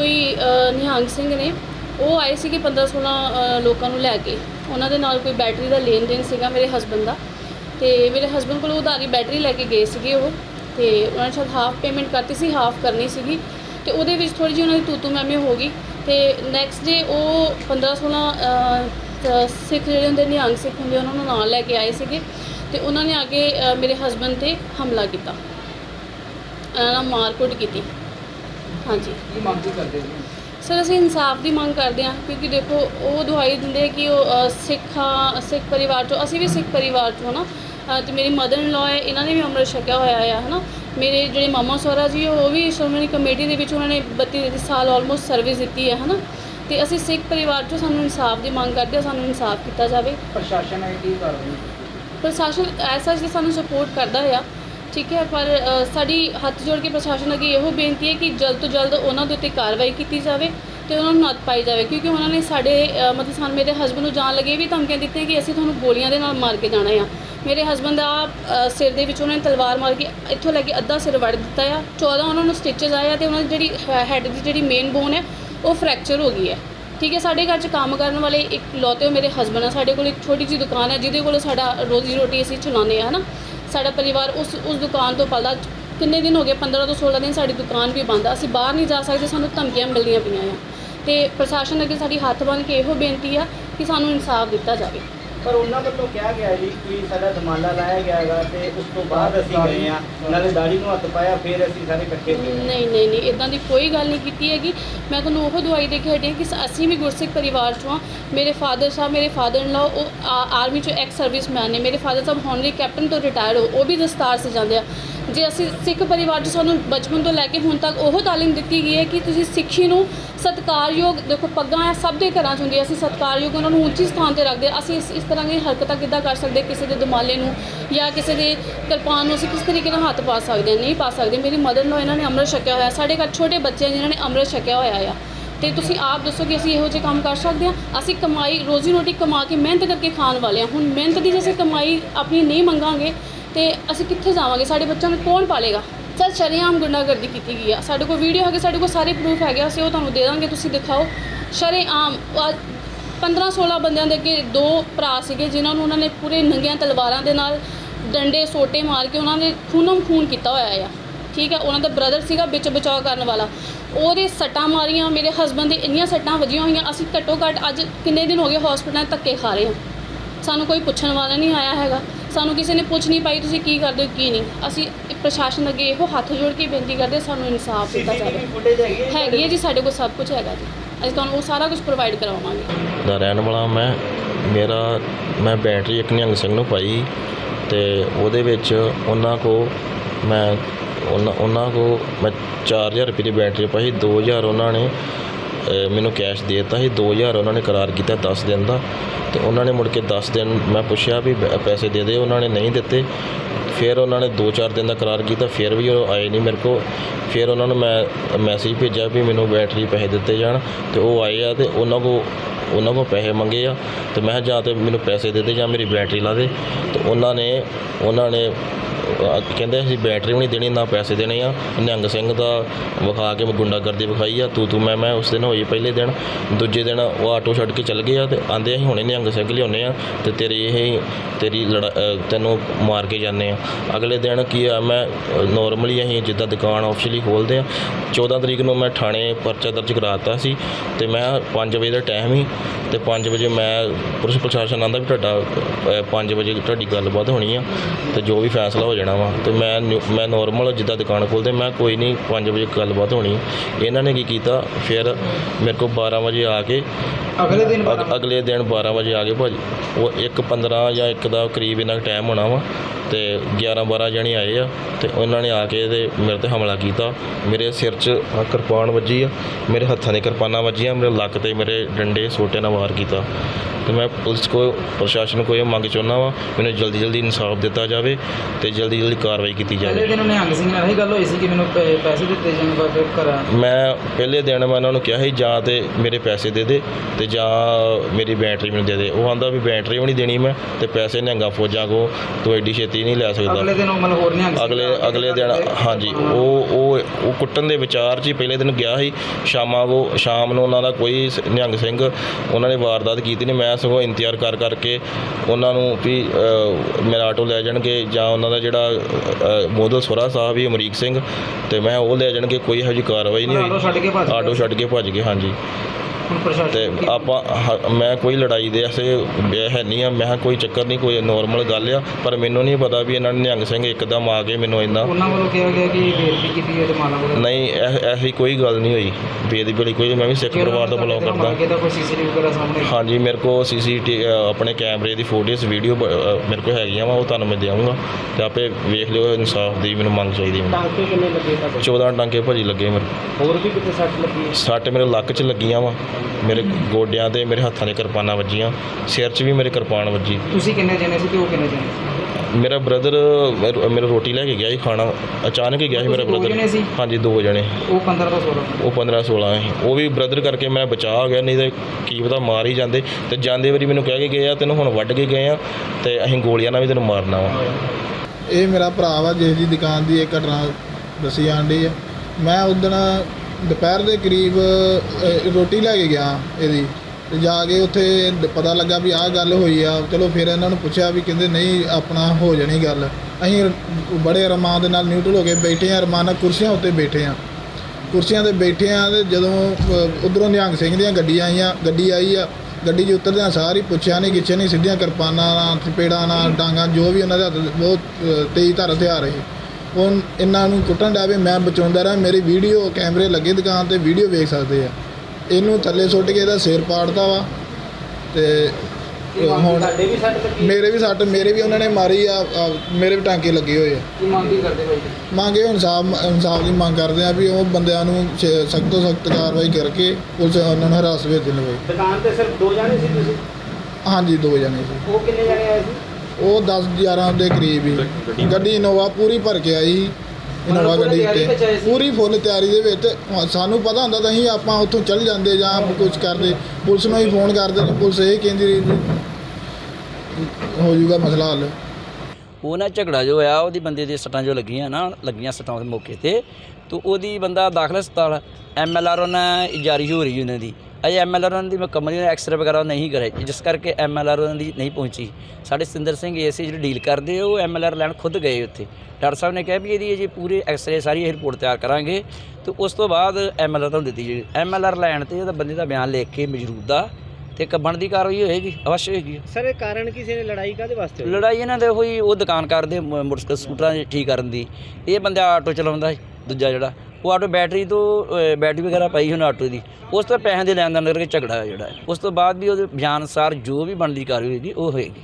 ਕੋਈ ਨਿਹੰਗ ਸਿੰਘ ਨੇ, ਉਹ ਆਏ ਸੀਗੇ 15 16 ਲੋਕਾਂ ਨੂੰ ਲੈ ਕੇ। ਉਹਨਾਂ ਦੇ ਨਾਲ ਕੋਈ ਬੈਟਰੀ ਦਾ ਲੈਣ ਦੇਣ ਸੀਗਾ ਮੇਰੇ ਹਸਬੰਡ ਦਾ। ਤੇ ਮੇਰੇ ਹਸਬੰਡ ਕੋਲ ਉਧਾਰੀ ਬੈਟਰੀ ਲੈ ਕੇ ਗਏ ਸੀਗੇ ਉਹ। ਤੇ ਉਹਨਾਂ ਨੇ ਸ਼ਾਇਦ ਹਾਫ ਪੇਮੈਂਟ ਕਰਤੀ ਸੀ ਹਾਫ ਕਰਨੀ ਸੀਗੀ। ਤੇ ਉਹਦੇ ਵਿੱਚ ਥੋੜੀ ਜਿਹੀ ਉਹਨਾਂ ਦੀ ਤੂਤੂ ਮੈਮੇ ਹੋ ਗਈ। ਤੇ ਨੈਕਸਟ ਡੇ ਉਹ 15 16 ਸਿੱਖ ਜਿਹੜੇ ਹੁੰਦੇ ਨਿਹੰਗ ਸਿੱਖ ਹੁੰਦੇ, ਉਹਨਾਂ ਨੂੰ ਨਾਲ ਲੈ ਕੇ ਆਏ ਸੀਗੇ। ਤੇ ਉਹਨਾਂ ਨੇ ਆ ਕੇ ਮੇਰੇ ਹਸਬੰਡ ਤੇ ਹਮਲਾ ਕੀਤਾ। ਉਹਨਾਂ ਨਾਲ ਮਾਰਕੁੱਟ ਕੀਤੀ। ਹਾਂਜੀ। ਕੀ ਮੰਗ ਕੀ ਕਰਦੇ ਜੀ ਸਰ ਅਸੀਂ ਇਨਸਾਫ ਦੀ ਮੰਗ ਕਰਦੇ ਹਾਂ ਕਿਉਂਕਿ ਦੇਖੋ ਉਹ ਦੁਹਾਈ ਦਿੰਦੇ ਕਿ ਉਹ ਸਿੱਖਾਂ ਸਿੱਖ ਪਰਿਵਾਰ ਚੋਂ ਅਸੀਂ ਵੀ ਸਿੱਖ ਪਰਿਵਾਰ ਚੋਂ ਨਾ ਅ, ਤੇ ਮੇਰੀ ਮਦਰ ਇਨ ਲਾ ਹੈ ਇਹਨਾਂ ਨੇ ਵੀ ਅੰਮ੍ਰਿਤ ਛਕਿਆ ਹੋਇਆ ਆ ਹਨਾ? ਮੇਰੇ ਜਿਹੜੇ ਮਾਮਾ ਸਹੁਰਾ ਜੀ ਉਹ ਵੀ ਸ਼੍ਰੋਮਣੀ ਕਮੇਟੀ ਦੇ ਵਿੱਚ ਉਹਨਾਂ ਨੇ 32 33 ਸਾਲ ਆਲਮੋਸਟ ਸਰਵਿਸ ਦਿੱਤੀ ਹੈ ਹਨਾ? ਤੇ ਅਸੀਂ ਸਿੱਖ ਪਰਿਵਾਰ ਚੋਂ ਸਾਨੂੰ ਇਨਸਾਫ ਦੀ ਮੰਗ ਕਰਦੇ ਹਾਂ ਸਾਨੂੰ ਇਨਸਾਫ ਕੀਤਾ ਜਾਵੇ। ਪ੍ਰਸ਼ਾਸਨ ਹੈ ਕੀ ਕਰ ਰਹੀ? ਪ੍ਰਸ਼ਾਸਨ ਐਸਾ ਜੀ ਸਾਨੂੰ ਸਪੋਰਟ ਕਰਦਾ ਆ। ਠੀਕ ਹੈ ਪਰ ਅ, ਸਾਡੀ ਹੱਥ ਜੋੜ ਕੇ ਪ੍ਰਸ਼ਾਸਨ ਅੱਗੇ ਇਹੋ ਬੇਨਤੀ ਹੈ ਕਿ ਜਲਦ ਤੋਂ ਜਲਦ ਉਹਨਾਂ ਦੇ ਉੱਤੇ ਕਾਰਵਾਈ ਕੀਤੀ ਜਾਵੇ ਤੇ ਉਹਨਾਂ ਨੂੰ ਨੱਥ ਪਾਈ ਜਾਵੇ ਕਿਉਂਕਿ ਉਹਨਾਂ ਨੇ ਸਾਡੇ ਅ, ਮਤਲਬ ਸਾਨੂੰ ਮੇਰੇ ਹਸਬੰਡ ਨੂੰ ਜਾਣ ਲੱਗੇ ਵੀ ਧਮਕੀਆਂ ਦਿੱਤੀਆਂ ਕਿ ਅਸੀਂ ਤੁਹਾਨੂੰ ਗੋਲੀਆਂ ਦੇ ਨਾਲ ਮਾਰ ਕੇ ਜਾਣਾ ਆ। ਮੇਰੇ ਹਸਬੰਡ ਦਾ ਅ, ਸਿਰ ਦੇ ਵਿੱਚ ਉਹਨਾਂ ਨੇ ਤਲਵਾਰ ਮਾਰ ਕੇ ਇੱਥੋਂ ਲੈ ਕੇ ਅੱਧਾ ਸਿਰ ਵੜ ਦਿੱਤਾ ਆ 14 ਉਹਨਾਂ ਨੂੰ ਸਟਿਚਸ ਆਏ ਆ ਤੇ ਉਹਨਾਂ ਦੀ ਜਿਹੜੀ ਹੈਡ ਦੀ ਜਿਹੜੀ ਮੇਨ ਬੋਨ ਹੈ ਉਹ ਫ੍ਰੈਕਚਰ ਹੋ ਗਈ ਹੈ। ਠੀਕ ਹੈ ਸਾਡੇ ਘਰ 'ਚ ਕੰਮ ਕਰਨ ਵਾਲੇ ਇੱਕ ਲੌਤੇ ਉਹ ਮੇਰੇ ਹਸਬੰਡ ਆ ਸਾਡੇ ਕੋਲ ਇੱਕ ਛੋਟੀ ਜਿਹੀ ਦੁਕਾਨ ਹੈ ਜਿਹਦੇ ਕੋਲੋਂ ਸਾਡਾ ਰੋਜ਼ੀ ਰੋਟੀ ਅਸੀਂ ਚਲਾਉਂਦੇ ਆ ਹਨਾ? ਸਾਡਾ ਪਰਿਵਾਰ ਉਸ ਉਸ ਦੁਕਾਨ ਤੋਂ ਪਲਦਾ। ਕਿੰਨੇ ਦਿਨ ਹੋ ਗਏ? 15 ਤੋਂ 16 ਦਿਨ ਸਾਡੀ ਦੁਕਾਨ ਵੀ ਬੰਦ ਆ। ਅਸੀਂ ਬਾਹਰ ਨਹੀਂ ਜਾ ਸਕਦੇ। ਸਾਨੂੰ ਧਮਕੀਆਂ ਮਿਲਦੀਆਂ ਪਈਆਂ ਆ। ਤੇ ਪ੍ਰਸ਼ਾਸਨ ਅੱਗੇ ਸਾਡੀ ਹੱਥ ਬੰਨ੍ਹ ਕੇ ਇਹੋ ਬੇਨਤੀ ਆ ਕਿ ਸਾਨੂੰ ਇਨਸਾਫ ਦਿੱਤਾ ਜਾਵੇ। ਪਰ ਉਹਨਾਂ ਵੱਲੋਂ ਕਿਹਾ ਗਿਆ ਜੀ ਕਿ ਸਾਡਾ ਦਮਾਲਾ ਲਾਇਆ ਗਿਆ ਹੈਗਾ ਤੇ ਉਸ ਤੋਂ ਬਾਅਦ ਅਸੀਂ ਗਏ ਆ ਨਾਲੇ ਦਾੜੀ ਨੂੰ ਹੱਥ ਪਾਇਆ ਫਿਰ ਅਸੀਂ ਸਾਰੇ ਇਕੱਠੇ ਹੋਏ ਹਾਂ। ਨਹੀਂ ਨਹੀਂ ਨਹੀਂ ਇਦਾਂ ਦੀ ਕੋਈ ਗੱਲ ਨਹੀਂ ਕੀਤੀ ਹੈਗੀ। ਮੈਂ ਤੁਹਾਨੂੰ ਉਹ ਦਵਾਈ ਦੇ ਕੇ ਹਟੀ ਹਾਂ ਕਿ ਸ- ਅਸੀਂ ਵੀ ਗੁਰਸਿੱਖ ਪਰਿਵਾਰ ਚੋਂ ਹਾਂ। ਮੇਰੇ ਫਾਦਰ ਸਾਹਿਬ ਮੇਰੇ ਫਾਦਰ ਇਨ ਲਾ ਉਹ ਆਰਮੀ ਚੋਂ ਐਕਸ ਸਰਵਿਸਮੈਨ ਨੇ। ਮੇਰੇ ਫਾਦਰ ਸਾਹਿਬ ਹੋਨਰੀ ਕੈਪਟਨ ਤੋਂ ਰਿਟਾਇਰ ਹੋ ਉਹ ਵੀ ਦਸਤਾਰ ਸਜਾਉਂਦੇ ਆ। ਜੇ ਅਸੀਂ ਸਿੱਖ ਪਰਿਵਾਰ 'ਚ ਸਾਨੂੰ ਬਚਪਨ ਤੋਂ ਲੈ ਕੇ ਹੁਣ ਤੱਕ ਉਹ ਤਾਲੀਮ ਦਿੱਤੀ ਗਈ ਹੈ ਕਿ ਤੁਸੀਂ ਸਿੱਖੀ ਨੂੰ ਸਤਿਕਾਰਯੋਗ, ਦੇਖੋ ਪੱਗਾਂ ਆ ਸਭ ਦੇ ਘਰਾਂ 'ਚ ਹੁੰਦੀਆਂ ਅਸੀਂ ਸਤਿਕਾਰਯੋਗ ਉਹਨਾਂ ਨੂੰ ਉੱਚੀ ਸਥਾਨ ਤੇ ਰੱਖਦੇ ਹਾਂ। ਅਸੀਂ ਇਸ ਇਸ ਤਰ੍ਹਾਂ ਦੀਆਂ ਹਰਕਤਾਂ ਕਿੱਦਾਂ ਕਰ ਸਕਦੇ, ਕਿਸੇ ਦੇ ਦੁਮਾਲੇ ਨੂੰ ਜਾਂ ਕਿਸੇ ਦੇ ਕਿਰਪਾਨ ਨੂੰ ਅਸੀਂ ਕਿਸ ਤਰੀਕੇ ਨਾਲ ਹੱਥ ਪਾ ਸਕਦੇ ਹਾਂ ਨਹੀਂ ਪਾ ਸਕਦੇ। ਮੇਰੀ ਮਦਰ ਨੂੰ ਇਹਨਾਂ ਨੇ ਅੰਮ੍ਰਿਤ ਛਕਿਆ ਹੋਇਆ, ਸਾਡੇ ਘਰ ਛੋਟੇ ਬੱਚੇ ਆ ਜਿਨ੍ਹਾਂ ਨੇ ਅੰਮ੍ਰਿਤ ਛਕਿਆ ਹੋਇਆ ਆ। ਤੇ ਤੁਸੀਂ ਆਪ ਦੱਸੋ ਕਿ ਅਸੀਂ ਇਹੋ ਜਿਹੇ ਕੰਮ ਕਰ ਸਕਦੇ ਹਾਂ? ਅਸੀਂ ਕਮਾਈ, ਰੋਜ਼ੀ ਰੋਟੀ ਕਮਾ ਕੇ ਮਿਹਨਤ ਕਰਕੇ ਖਾਣ ਵਾਲੇ ਹਾਂ। ਹੁਣ ਮਿਹਨਤ ਦੀ ਜੇ ਅਸੀਂ ਕਮਾਈ ਆਪਣੀ ਨਹੀਂ ਮੰਗਾਂਗੇ ਤੇ ਅਸੀਂ ਕਿੱਥੇ ਜਾਵਾਂਗੇ? ਸਾਡੇ ਬੱਚਿਆਂ ਨੂੰ ਕੌਣ ਪਾਲੇਗਾ? ਸਰ ਸ਼ਰੇਆਮ ਗੁੰਡਾਗਰਦੀ ਕੀਤੀ ਗਈ ਆ। ਸਾਡੇ ਕੋਲ ਵੀਡੀਓ ਹੈਗੇ, ਸਾਡੇ ਕੋਲ ਸਾਰੇ ਪ੍ਰੂਫ ਹੈਗੇ ਅਸੀਂ ਉਹ ਤੁਹਾਨੂੰ ਦੇ ਦਾਂਗੇ, ਤੁਸੀਂ ਦਿਖਾਓ। ਸ਼ਰੇਆਮ 15 16 ਬੰਦਿਆਂ ਦੇ ਅੱਗੇ ਦੋ ਭਰਾ ਸੀਗੇ, ਜਿਨ੍ਹਾਂ ਨੂੰ ਉਹਨਾਂ ਨੇ ਪੂਰੇ ਨੰਗੀਆਂ ਤਲਵਾਰਾਂ ਦੇ ਨਾਲ ਡੰਡੇ ਸੋਟੇ ਮਾਰ ਕੇ ਉਹਨਾਂ ਨੇ ਖੂਨਮ ਖੂਨ ਕੀਤਾ ਹੋਇਆ ਆ। ਠੀਕ ਹੈ ਉਹਨਾਂ ਦਾ ਬ੍ਰਦਰ ਸੀਗਾ, ਵਿੱਚ ਬਚਾਅ ਕਰਨ ਵਾਲਾ। ਉਹਦੇ ਸੱਟਾਂ ਮਾਰੀਆਂ, ਮੇਰੇ ਹਸਬੰਡ ਦੇ ਇੰਨੀਆਂ ਸੱਟਾਂ ਵੱਜੀਆਂ ਹੋਈਆਂ, ਅਸੀਂ ਘੱਟੋ ਘੱਟ ਅੱਜ ਕਿੰਨੇ ਦਿਨ ਹੋ ਗਏ ਹਸਪੀਟਲਾਂ 'ਚ ਧੱਕੇ ਖਾ ਰਹੇ ਹਾਂ। ਸਾਨੂੰ ਕੋਈ ਪੁੱਛਣ ਵਾਲਾ ਨਹੀਂ ਆਇਆ ਹੈਗਾ। ਸਾਨੂੰ ਕਿਸੇ ਨੇ ਪੁੱਛ ਨਹੀਂ ਪਾਈ ਤੁਸੀਂ ਕੀ ਕਰਦੇ ਹੋ ਕੀ ਨਹੀਂ। ਅਸੀਂ ਪ੍ਰਸ਼ਾਸਨ ਅੱਗੇ ਇਹੋ ਹੱਥ ਜੋੜ ਕੇ ਬੇਨਤੀ ਕਰਦੇ ਹਾਂ, ਸਾਨੂੰ ਇਨਸਾਫ ਦਿੱਤਾ ਜਾਵੇ। ਹੈਗੀ ਹੈ ਜੀ ਸਾਡੇ ਕੋਲ ਸਭ ਕੁਝ ਹੈਗਾ ਜੀ। ਅਸੀਂ ਤੁਹਾਨੂੰ ਉਹ ਸਾਰਾ ਕੁਝ ਪ੍ਰੋਵਾਈਡ ਕਰਵਾਵਾਂਗੇ ਦਾ ਰਹਿਣ ਵਾਲਾ ਮੈਂ ਮੇਰਾ ਮੈਂ ਬੈਟਰੀ ਇੱਕ ਨਿਹੰਗ ਸਿੰਘ ਨੂੰ ਪਾਈ ਤੇ ਉਹਦੇ ਵਿੱਚ ਉਹਨਾਂ ਕੋ ਮੈਂ ਉਹਨਾਂ ਉਹਨਾਂ ਕੋ ਮੈਂ 4000 ਰੁਪਏ ਦੀ ਬੈਟਰੀ ਪਾਈ 2000 ਉਹਨਾਂ ਨੇ ਮੈਨੂੰ ਕੈਸ਼ ਦੇ ਦਿੱਤਾ ਸੀ 2000 ਉਹਨਾਂ ਨੇ ਕਰਾਰ ਕੀਤਾ 10 ਦਿਨ ਦਾ। ਤੇ ਉਹਨਾਂ ਨੇ ਮੁੜ ਕੇ 10 ਦਿਨ ਮੈਂ ਪੁੱਛਿਆ ਵੀ ਪੈਸੇ ਦੇ ਦੇ, ਉਹਨਾਂ ਨੇ ਨਹੀਂ ਦਿੱਤੇ। ਫਿਰ ਉਹਨਾਂ ਨੇ 2-4 ਦਿਨ ਦਾ ਕਰਾਰ ਕੀਤਾ, ਫਿਰ ਵੀ ਉਹ ਆਏ ਨਹੀਂ ਮੇਰੇ ਕੋਲ। ਫਿਰ ਉਹਨਾਂ ਨੂੰ ਮੈਂ ਮੈਸੇਜ ਭੇਜਿਆ ਵੀ ਮੈਨੂੰ ਬੈਟਰੀ ਪੈਸੇ ਦਿੱਤੇ ਜਾਣ। ਤੇ ਉਹ ਆਏ ਆ ਤੇ ਉਹਨਾਂ ਕੋ ਉਹਨਾਂ ਕੋ ਪੈਸੇ ਮੰਗੇ ਆ। ਤੇ ਮੈਂ ਕਿਹਾ ਜਾਂ ਤੇ ਮੈਨੂੰ ਪੈਸੇ ਦੇ ਦੇ ਜਾਂ ਮੇਰੀ ਬੈਟਰੀ ਲਾ ਦੇ। ਤੇ ਉਹਨਾਂ ਨੇ ਉਹਨਾਂ ਨੇ ਅਹ ਕਹਿੰਦੇ ਅਸੀਂ ਬੈਟਰੀ ਵੀ ਨਹੀਂ ਦੇਣੀ, ਨਾ ਪੈਸੇ ਦੇਣੇ ਆ। ਨਿਹੰਗ ਸਿੰਘ ਦਾ ਵਿਖਾ ਕੇ ਗੁੰਡਾਗਰਦੀ ਵਿਖਾਈ ਆ, ਤੂੰ ਤੂੰ ਮੈਂ ਮੈਂ ਉਸ ਦਿਨ ਹੋਈ ਪਹਿਲੇ ਦਿਨ। ਦੂਜੇ ਦਿਨ ਉਹ ਆਟੋ ਛੱਡ ਕੇ ਚੱਲ ਗਏ ਆ ਤੇ ਆਂਦੇ ਅਸੀਂ ਹੁਣੇ ਨਿਹੰਗ ਸਿੰਘ ਲਿਆਉਂਦੇ ਆ ਤੇ ਤੇਰੀ ਇਹ ਤੇਰੀ ਲੜਾ ਅਹ ਤੈਨੂੰ ਮਾਰ ਕੇ ਜਾਂਦੇ ਆ। ਅਗਲੇ ਦਿਨ ਕੀ ਆ, ਮੈਂ ਨੋਰਮਲੀ ਅਸੀਂ ਜਿੱਦਾਂ ਦੁਕਾਨ ਆਫੀਸ਼ੀਅਲੀ ਖੋਲਦੇ ਆ 14 ਤਰੀਕ ਨੂੰ ਮੈਂ ਥਾਣੇ ਪਰਚਾ ਦਰਜ ਕਰਾਤਾ ਸੀ ਤੇ ਮੈਂ 5 ਵਜੇ ਦਾ ਟਾਈਮ ਹੀ ਤੇ 5 ਵਜੇ ਮੈਂ ਪੁਲਿਸ ਪ੍ਰਸ਼ਾਸਨ ਆਂਦਾ ਵੀ ਤੁਹਾਡਾ 5 ਵਜੇ ਤੁਹਾਡੀ ਗੱਲਬਾਤ ਹੋਣੀ ਆ ਤੇ ਜੋ ਵੀ ਫੈਸਲਾ ਹੋ ਜਾਣਾ ਵਾ। ਤੇ ਮੈਂ ਨਿਊ- ਮੈਂ ਨਾਰਮਲ ਜਿੱਦਾਂ ਦੁਕਾਨ ਖੋਲਦੇ ਮੈਂ ਕੋਈ ਨਹੀਂ 5 ਵਜੇ ਗੱਲਬਾਤ ਹੋਣੀ। ਇਹਨਾਂ ਨੇ ਕੀ ਕੀਤਾ, ਫਿਰ ਮੇਰੇ ਕੋਲ 12 ਵਜੇ ਆ ਕੇ ਅਗਲੇ ਦਿਨ ਅਗ- ਅਗਲੇ ਦਿਨ 12 ਵਜੇ ਆ ਗਏ ਭਾਜੀ। ਉਹ 1 15 ਜਾਂ 1 ਦਾ ਕਰੀਬ ਇਹਨਾਂ ਟਾਈਮ ਹੋਣਾ ਵਾ ਤੇ 11 12 ਜਣੇ ਆਏ ਆ ਤੇ ਉਹਨਾਂ ਨੇ ਆ ਕੇ ਤੇ ਮੇਰੇ ਤੇ ਹਮਲਾ ਕੀਤਾ। ਮੇਰੇ ਸਿਰ 'ਚ ਆਹ ਕਿਰਪਾਨ ਵੱਜੀ ਆ ਮੇਰੇ ਹੱਥਾਂ ਦੇ ਕਿਰਪਾਨਾਂ ਵੱਜੀਆਂ ਮੇਰੇ ਲੱਕ ਤੇ ਮੇਰੇ ਡੰਡੇ ਸੋਟੇ ਨਾਲ ਵਾਰ ਕੀਤਾ। ਤੇ ਮੈਂ ਪੁਲਿਸ ਕੋ ਪ੍ਰਸ਼ਾਸਨ ਕੋ ਇਹ ਮੰਗ ਚਾਹੁੰਦਾ ਵਾਂ ਮੈਨੂੰ ਜਲਦੀ ਜਲਦੀ ਇਨਸਾਫ ਦਿੱਤਾ ਜਾਵੇ ਤੇ ਜਲਦੀ ਜਲਦੀ ਕਾਰਵਾਈ ਕੀਤੀ ਪਹਿਲੇ ਜਾਵੇ ਦਿਨ ਨਿਹੰਗ ਸਿੰਘ ਨਾਲ ਇਹੀ ਗੱਲ ਹੋਈ ਸੀ ਕਿ ਮੈਨੂੰ ਪੈ- ਪੈਸੇ ਦਿੱਤੇ ਜਾਣ ਬਾਅਦ ਘਰਾਂ। ਮੈਂ ਪਹਿਲੇ ਦਿਨ ਮੈਂ ਉਹਨਾਂ ਨੂੰ ਕਿਹਾ ਸੀ ਜਾਂ ਤੇ ਮੇਰੇ ਪੈਸੇ ਦੇ ਦੇ ਤੇ ਜਾਂ ਮੇਰੀ ਬੈਟਰੀ ਮੈਨੂੰ ਦੇ ਦੇ। ਉਹ ਆਂਦਾ ਵੀ ਬੈਟਰੀ ਵੀ ਨਹੀਂ ਦੇਣੀ ਮੈਂ ਤੇ ਪੈਸੇ ਨਿਹੰਗਾ ਫੌਜਾਂ ਕੋ ਤੂੰ ਐਡੀ ਛੇਤੀ ਨਹੀਂ ਲੈ ਸਕਦਾ। ਅਗਲੇ ਦਿਨ ਮਤਲਬ ਹੋਰ ਨਹੀਂ ਅਗਲੇ ਅਗਲੇ ਦਿਨ ਹਾਂਜੀ ਉਹ ਉਹ ਉਹ ਕੁੱਟਣ ਦੇ ਵਿਚਾਰ 'ਚ ਹੀ ਪਹਿਲੇ ਦਿਨ ਗਿਆ ਸੀ। ਸ਼ਾਮਾਂ ਉਹ ਸ਼ਾਮ ਨੂੰ ਉਹਨਾਂ ਦਾ ਕੋਈ ਨਿਹੰਗ ਸਿੰਘ ਉਹਨਾਂ ਨੇ ਵਾਰਦਾਤ ਕੀਤੀ ਨਹੀਂ ਮੈਂ ਸਗੋਂ ਇੰਤਜ਼ਾਰ ਕਰ ਕਰਕੇ ਉਹਨਾਂ ਨੂੰ ਵੀ ਮੇਰਾ ਆਟੋ ਲੈ ਜਾਣਗੇ ਜਾਂ ਉਹਨਾਂ ਦਾ ਜਿਹੜਾ ਮੋਦਲ ਸੋਰਾ ਸਾਹਿਬ ਹੀ ਅਮਰੀਕ ਸਿੰਘ ਤੇ ਮੈਂ ਉਹ ਲੈ ਜਾਣਗੇ ਕੋਈ ਇਹੋ ਜਿਹੀ ਕਾਰਵਾਈ ਨਹੀਂ ਹੋਈ। ਆਟੋ ਛੱਡ ਕੇ ਭੱਜ ਗਏ ਹਾਂਜੀ। ਤੇ ਆਪਾਂ ਹ- ਮੈਂ ਕੋਈ ਲੜਾਈ ਦੇ ਐਸੇ ਹੈ ਨਹੀਂ ਆ ਮੈਂ ਕਿਹਾ ਕੋਈ ਚੱਕਰ ਨਹੀਂ ਕੋਈ ਨੋਰਮਲ ਗੱਲ ਆ ਪਰ ਮੈਨੂੰ ਨਹੀਂ ਪਤਾ ਵੀ ਇਹਨਾਂ ਨੇ ਨਿਹੰਗ ਸਿੰਘ ਇੱਕਦਮ ਆ ਕੇ ਮੈਨੂੰ ਇੰਨਾ ਉਹਨਾਂ ਵੱਲੋਂ ਕਿਹਾ ਗਿਆ ਕਿ ਬੇਇੱਜ਼ਤੀ ਕੀਤੀ ਹੈ ਤੇ ਮਾਲਾ ਵਗੈਰਾ ਨਹੀਂ ਐਸੀ ਕੋਈ ਗੱਲ ਨਹੀਂ ਹੋਈ ਬੇਦੀ ਬੜੀ ਕੋਈ ਮੈਂ ਵੀ ਸਿੱਖ ਪਰਿਵਾਰ ਤੋਂ ਬਿਲੋਂਗ ਕਰਦਾ। ਕਿ ਕੋਈ ਸੀਸੀਟੀਵੀ ਵਗੈਰਾ ਸਾਹਮਣੇ ਹਾਂਜੀ ਮੇਰੇ ਕੋ ਸੀਸੀਟੀ ਆਪਣੇ ਕੈਮਰੇ ਦੀ ਫੋਟੋਸ ਵੀਡੀਓ ਮੇਰੇ ਕੋ ਹੈਗੀਆਂ ਵਾ ਉਹ ਤੁਹਾਨੂੰ ਮੈਂ ਦੇਵਾਂਗਾ ਤੇ ਆਪੇ ਵੇਖ ਲਿਓ ਇਨਸਾਫ ਦੀ ਮੈਨੂੰ ਮੰਗ ਚਾਹੀਦੀ ਮੈਨੂੰ ਟਾਂਕੇ ਕਿੰਨੇ ਲੱਗੇ ਤੁਹਾਡੇ? 14 ਟਾਂਕੇ ਭਾਜੀ ਲੱਗੇ ਮੇਰੇ। ਹੋਰ ਵੀ ਕਿਤੇ ਸੱਟ ਲੱਗੀ ਸੱਟ ਮੇਰੇ ਲੱਕ 'ਚ ਲੱਗੀਆਂ ਵਾ। ਮੇਰੇ ਗੋਡਿਆਂ ਤੇ ਮੇਰੇ ਹੱਥਾਂ 'ਤੇ ਕਿਰਪਾਨਾਂ ਵੱਜੀਆਂ। ਸਿਰ 'ਚ ਵੀ ਮੇਰੇ ਕਿਰਪਾਨ ਵੱਜੀ। ਤੁਸੀਂ ਕਿੰਨੇ ਜਣੇ ਸੀ ਤੇ ਉਹ ਕਿੰਨੇ ਜਣੇ ਸੀ? ਮੇਰਾ ਬ੍ਰਦਰ ਮੇਰਾ ਰੋਟੀ ਲੈ ਕੇ ਗਿਆ ਸੀ ਖਾਣਾ। ਅਚਾਨਕ ਹੀ ਗਿਆ ਸੀ ਮੇਰਾ ਤੁਸੀਂ ਦੋ ਬ੍ਰਦਰ ਜਣੇ ਸੀ? ਹਾਂਜੀ ਦੋ ਜਣੇ। ਉਹ 15 ਤੋਂ 16 ਉਹ 15 16 ਹੈ ਉਹ ਵੀ ਬ੍ਰਦਰ ਕਰਕੇ ਮੈਂ ਬਚਾ ਹੋ ਗਿਆ ਨਹੀਂ ਤੇ ਕੀ ਪਤਾ ਮਾਰ ਹੀ ਜਾਂਦੇ। ਤੇ ਜਾਂਦੇ ਵਾਰੀ ਮੈਨੂੰ ਕਹਿ ਕੇ ਗਏ ਆ ਤੈਨੂੰ ਹੁਣ ਵੱਢ ਕੇ ਗਏ ਆ ਤੇ ਅਸੀਂ ਗੋਲੀਆਂ ਨਾਲ ਵੀ ਤੈਨੂੰ ਮਾਰਨਾ ਵਾ। ਇਹ ਮੇਰਾ ਭਰਾ ਵਾ ਜਿਸ ਦੀ ਦੁਕਾਨ ਦੀ ਇਹ ਘਟਨਾ ਦੱਸੀ ਜਾਂਦੀ ਆ। ਮੈਂ ਉਦਣ ਦੁਪਹਿਰ ਦੇ ਕਰੀਬ ਅ, ਰੋਟੀ ਲੈ ਕੇ ਗਿਆ ਇਹਦੀ। ਤੇ ਜਾ ਕੇ ਉੱਥੇ ਦ- ਪਤਾ ਲੱਗਾ ਵੀ ਆਹ ਗੱਲ ਹੋਈ ਆ। ਚਲੋ ਫਿਰ ਇਹਨਾਂ ਨੂੰ ਪੁੱਛਿਆ ਵੀ ਕਹਿੰਦੇ ਨਹੀਂ ਆਪਣਾ ਹੋ ਜਾਣੀ ਗੱਲ। ਅਸੀਂ ਬੜੇ ਅਰਮਾਨ ਦੇ ਨਾਲ ਨਿਊਟਰਲ ਹੋ ਕੇ ਬੈਠੇ ਆ। ਅਰਮਾਨ ਨਾਲ ਕੁਰਸੀਆਂ ਉੱਤੇ ਬੈਠੇ ਆ। ਕੁਰਸੀਆਂ ਤੇ ਬੈਠੇ ਆ ਤੇ ਜਦੋਂ ਉਧਰੋਂ ਨਿਹੰਗ ਸਿੰਘ ਦੀਆਂ ਗੱਡੀਆਂ ਆਈਆਂ ਗੱਡੀ ਆਈ ਆ। ਗੱਡੀ 'ਚ ਉਤਰਦਿਆਂ ਸਾਰੀ ਪੁੱਛਿਆ ਨਹੀਂ ਗਿੱਛੇ ਨਹੀਂ ਸਿੱਧੀਆਂ ਕਿਰਪਾਨਾਂ ਨਾਲ ਚਪੇੜਾਂ ਨਾਲ ਡਾਂਗਾਂ ਜੋ ਵੀ ਉਹਨਾਂ ਦੇ ਹੱਥ ਬਹੁਤ ਅ, ਤੇਜ਼ ਧਾਰ ਹਥਿਆਰ ਸੀ। ਉਹ ਇਹਨਾਂ ਨੂੰ ਕੁੱਟਣ ਡਿਆ ਵੀ ਮੈਂ ਬਚਾਉਂਦਾ ਰਿਹਾ ਮੇਰੀ ਵੀਡੀਓ ਕੈਮਰੇ ਲੱਗੇ ਦੁਕਾਨ ਤੇ ਵੀਡੀਓ ਵੇਖ ਸਕਦੇ ਆ। ਇਹਨੂੰ ਥੱਲੇ ਸੁੱਟ ਕੇ ਇਹਦਾ ਸਿਰ ਪਾੜਤਾ ਵਾ ਤੇ ਹੁਣ ਸਾਡੇ ਵੀ ਸੱਟ ਲੱਗੀ? ਹੈ? ਮੇਰੇ ਵੀ ਸੱਟ ਮੇਰੇ ਵੀ ਉਹਨਾਂ ਨੇ ਮਾਰੀ ਆ ਆ, ਮੇਰੇ ਵੀ ਟਾਂਕੇ ਲੱਗੇ ਹੋਏ ਆ। ਕੀ ਮੰਗ ਕੀ ਕਰਦੇ ਭਾਈ ਮੰਗੇ ਇਨਸਾਫ ਇਨਸਾਫ ਦੀ ਮੰਗ ਕਰਦੇ ਆ ਵੀ ਉਹ ਬੰਦਿਆਂ ਨੂੰ ਸਖਤ ਤੋਂ ਸਖਤ ਕਾਰਵਾਈ ਕਰਕੇ ਪੁਲਿਸ ਉਹਨਾਂ ਨੂੰ ਹਿਰਾਸਤ ਵਿੱਚ ਦਿਲਵੇ ਦੁਕਾਨ ਤੇ ਸਿਰਫ ਦੋ ਜਾਣੇ ਸੀ ਤੁਸੀਂ? ਹਾਂਜੀ ਦੋ ਜਣੇ ਸੀ। ਉਹ ਕਿੰਨੇ ਜਾਣੇ ਆਏ ਸੀ? ਉਹ 10 11 ਦੇ ਕਰੀਬ ਹੀ। ਗੱਡੀ ਇਨੋਵਾ ਪੂਰੀ ਭਰ ਕੇ ਆਈ ਇਨੋਵਾ ਗੱਡੀ ਤਿਆਰੀ ਵਿੱਚ ਆਏ ਤੇ ਸੀ? ਪੂਰੀ ਫੁੱਲ ਤਿਆਰੀ ਦੇ ਵਿੱਚ। ਹਾਂ, ਸਾਨੂੰ ਪਤਾ ਹੁੰਦਾ ਤਾਂ ਅਸੀਂ ਆਪਾਂ ਉੱਥੋਂ ਚੱਲ ਜਾਂਦੇ ਜਾਂ ਕੁਝ ਕਰਦੇ। ਪੁਲਿਸ ਨੂੰ ਹੀ ਫੋਨ ਕਰਦੇ ਨੇ। ਪੁਲਿਸ ਇਹ ਕਹਿੰਦੀ ਹੋ ਜਾਊਗਾ ਮਸਲਾ ਹੱਲ। ਉਹ ਨਾ ਝਗੜਾ ਜੋ ਆ ਉਹਦੀ ਬੰਦੇ ਦੇ ਸੱਟਾਂ ਜੋ ਲੱਗੀਆਂ ਨਾ ਲੱਗੀਆਂ ਸੱਟਾਂ ਉਹਦੇ ਮੌਕੇ ਤੇ ਤੋ ਉਹਦੀ ਬੰਦਾ ਦਾਖਲ ਹਸਪਤਾਲ ਐਮਐਲਆਰ ਉਹਨਾਂ ਜਾਰੀ ਹੋ ਰਹੀ ਉਹਨਾਂ ਦੀ। ਅਜੇ ਐਮਐਲਆਰ ਉਹਨਾਂ ਦੀ ਮੁਕੰਮਲ ਐਕਸਰੇ ਵਗੈਰਾ ਨਹੀਂ ਕਰਾਈ ਜਿਸ ਕਰਕੇ ਐਮਐਲਆਰ ਉਹਨਾਂ ਦੀ ਨਹੀਂ ਪਹੁੰਚੀ। ਸਾਡੇ ਸਿੰਦਰ ਸਿੰਘ ਏਸੀ ਜਿਹੜੇ ਡੀਲ ਕਰਦੇ ਉਹ ਐਮਐਲਆਰ ਲੈਣ ਖੁਦ ਗਏ ਉੱਥੇ। ਡਾਕਟਰ ਸਾਹਿਬ ਨੇ ਕਿਹਾ ਵੀ ਇਹਦੀ ਜੇ ਪੂਰੇ ਐਕਸਰੇ ਸਾਰੀ ਇਹ ਰਿਪੋਰਟ ਤਿਆਰ ਕਰਾਂਗੇ। ਤੇ ਉਸ ਤੋਂ ਬਾਅਦ ਐਮਐਲਆਰ ਤੁਹਾਨੂੰ ਦਿੱਤੀ ਜੀ ਐਮਐਲਆਰ ਲੈਣ ਤੇ ਉਹਦਾ ਬੰਦੇ ਦਾ ਬਿਆਨ ਲਿਖ ਕੇ ਮੌਜੂਦ ਦਾ ਤੇ ਕੱਬਣ ਦੀ ਕਾਰਵਾਈ ਹੋਏਗੀ ਅਵਸ਼ ਹੋਏਗੀ। ਸਰ ਇਹ ਕਾਰਨ ਕਿਸੇ ਨੇ ਲੜਾਈ ਕਾਦੇ ਵਾਸਤੇ? ਲੜਾਈ ਇਹਨਾਂ ਦੇ ਹੋਈ ਉਹ ਦੁਕਾਨ ਕਰਦੇ ਮ- ਮੋਟਰਸਾਈਕਲ ਸਕੂਟਰਾਂ ਦੀ ਠੀਕ ਕਰਨ ਦੀ। ਇਹ ਬੰਦਾ ਆਟੋ ਚਲਾਉਂਦਾ ਸੀ, ਦੂਜਾ ਜਿਹੜਾ। ਉਹ ਆਟੋ ਬੈਟਰੀ ਤੋਂ ਬੈਟਰੀ ਵਗੈਰਾ ਪਾਈ ਹੁਣ ਆਟੋ ਦੀ। ਉਸ ਤੋਂ ਪੈਸਿਆਂ ਦੇ ਲੈਣ ਦੇਣ ਕਰਕੇ ਝਗੜਾ ਹੋਇਆ ਜਿਹੜਾ। ਉਸ ਤੋਂ ਬਾਅਦ ਵੀ ਉਹਦੇ ਬਿਆਨ ਅਨੁਸਾਰ ਜੋ ਵੀ ਬਣਦੀ ਕਾਰਵਾਈ ਹੋਏਗੀ, ਉਹ ਹੋਏਗੀ।